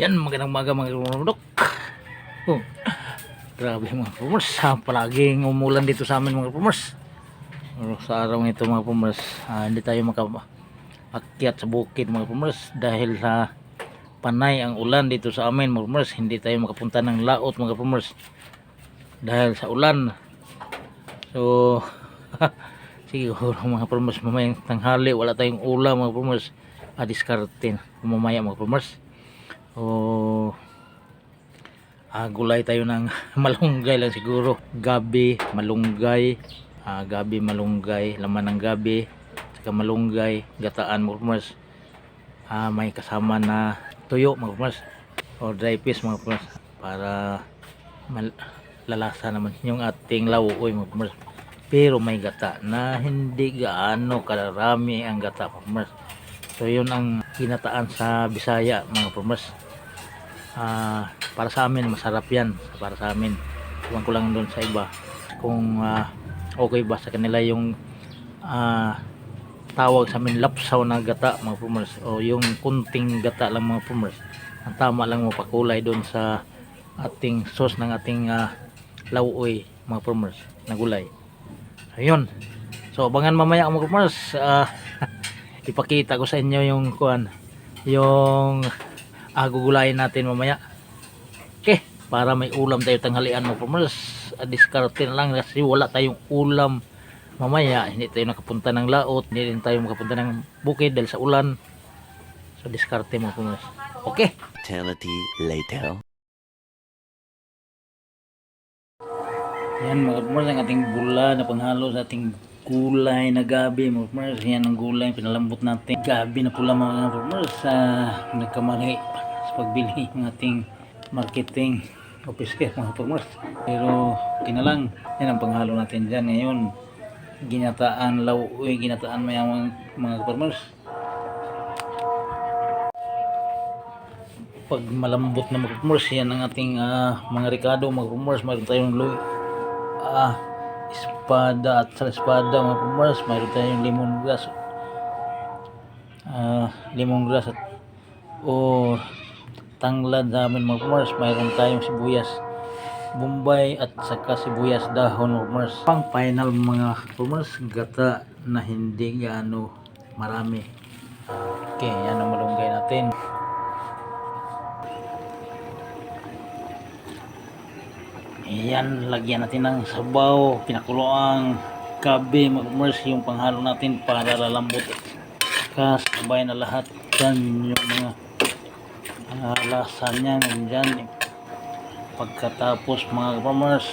Yan, magandang maga mga kapamudok. Oh, grabe mga kapamers. Ha, palaging umulan dito sa amin mga. Pero sa araw nito mga kapamers, ah, hindi tayo makaakyat sa bukid mga kapamers dahil sa panay ang ulan dito sa amin mga kapamers. Hindi tayo makapunta ng laot mga kapamers dahil sa ulan. So, siguro mga kapamers, mamayang tanghali wala tayong ulam mga kapamers. Ah, diskartin mamaya mga kapamers. O ah, gulay tayo ng malunggay lang siguro. Gabi, malunggay, ah, gabi, malunggay, laman ng gabi, saka malunggay, gataan mga kapamers. Ah, may kasama na tuyo mga kapamers o dry fish mga kapamers para lalasa naman yung ating lauoy mga kapamers. Pero may gata na hindi gaano karami ang gata mga kapamers. So yun ang ginataan sa Bisaya mga kapamers. Ah, para sa amin masarap yan. Para sa amin. Iwan ko lang doon sa iba kung ah, okay ba sa kanila yung ah, tawag sa amin lapsaw na gata mga pumers o yung kunting gata lang mga pumers ang tama lang mo pakulay doon sa ating sauce ng ating uh, lauoy mga pumers na gulay. Ayun. So abangan mamaya mga pumers ah, ipakita ko sa inyo yung kuan yung ah, gugulayin natin mamaya. Okay para may ulam tayo tanghalian mga pumers ah, diskarte na lang kasi wala tayong ulam mamaya. Hindi tayo nakapunta ng laot hindi rin tayo makapunta ng bukid dahil sa ulan. So diskarte mga pumas okay. Eternity later. yan mga pumas ang ating bula na panghalo sa ating gulay na gabi mga pumas yan ang gulay pinalambot natin. Gabi na pula mga pumas sa nagkamali sa pagbili ng ating marketing officer mga pumas pero okay na lang. Yan ang panghalo natin dyan ngayon. Ginataan lauoy ginataan mayamang mga farmers pag malambot na mga farmers yan ang ating ah, mga ricado mga farmers mayroon tayong loy ah, espada at sa espada mga farmers mayroon tayong lemongrass ah, lemongrass at o tanglad sa amin mga farmers mayroon tayong sibuyas Bombay at saka sibuyas dahon farmers. Pang final mga farmers, gata na hindi gaano marami. Okay, yan ang malunggay natin. Ayan, lagyan natin ng sabaw, pinakuloang gabi mga farmers, yung panghalo natin para lalambot. Kasabay na lahat yan yung mga uh, lasa niya nandyan. Pagkatapos mga farmers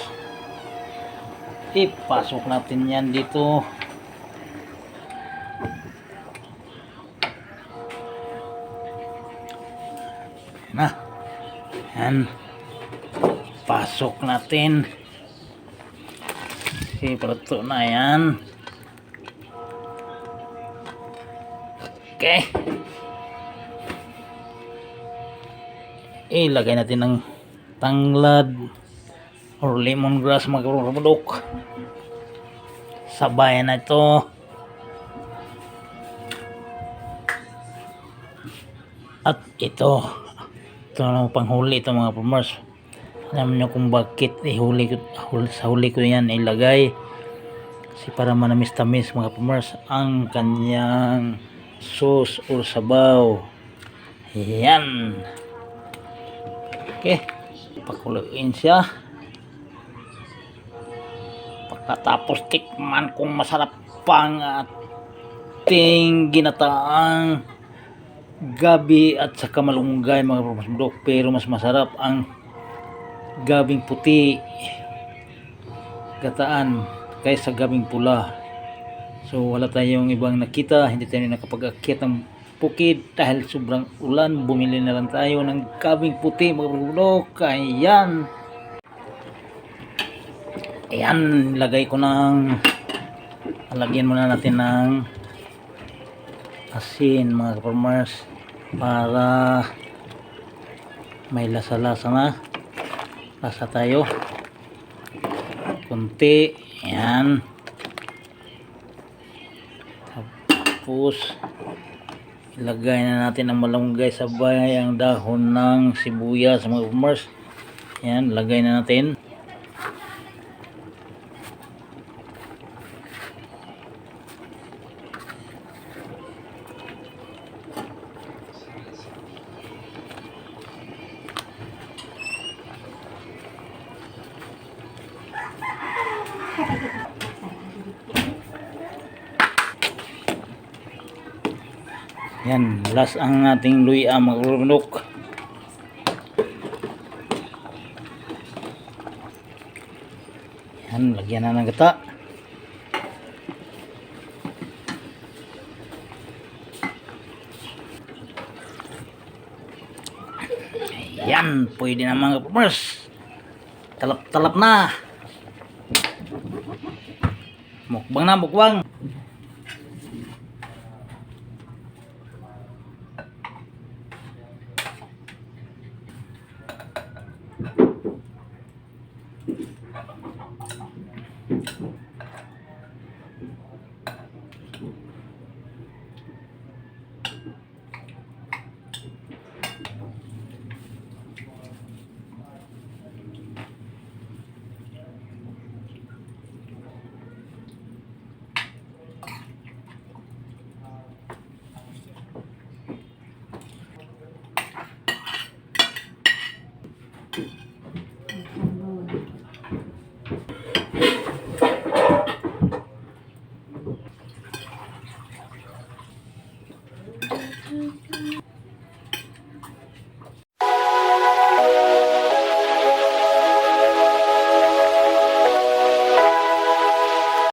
ipasok natin yan dito. Na. Yan pasok natin. Si prato na yan. Okay. Ilagay natin ng tanglad or lemongrass kapulok sabay na ito. At ito. Ito ang panghuli ito mga farmers alam niyo kung bakit ihuli ko, huli, sa huli ko yan ilagay. Kasi para manamis-tamis mga farmers ang kanyang sauce or sabaw. Yan. Okay. Pakuluin siya. Pagkatapos tikman kung masarap pang ating ginataang gabi at saka malunggay mga kapasmudok pero mas masarap ang gabing puti gataan kaysa gabing pula. So wala tayong ibang nakita hindi tayo nakapag-akyat ng bukid dahil sobrang ulan. Bumili na lang tayo ng gabing puti mga kapasmudok ayan. Ayan lagay ko ng lagyan muna natin ng asin mga farmers para may lasa-lasa na lasa tayo kunti yan tapos Ilagay na natin ang malunggay sa ang dahon ng sibuyas mga kapamers. Yan, lagay na natin. Yan, last ang ating luya kapamilok. Yan, lagyan na ng gata. Yan, pwede na mga kapamers. Talap-talap na. một bằng năm một quân. 안녕.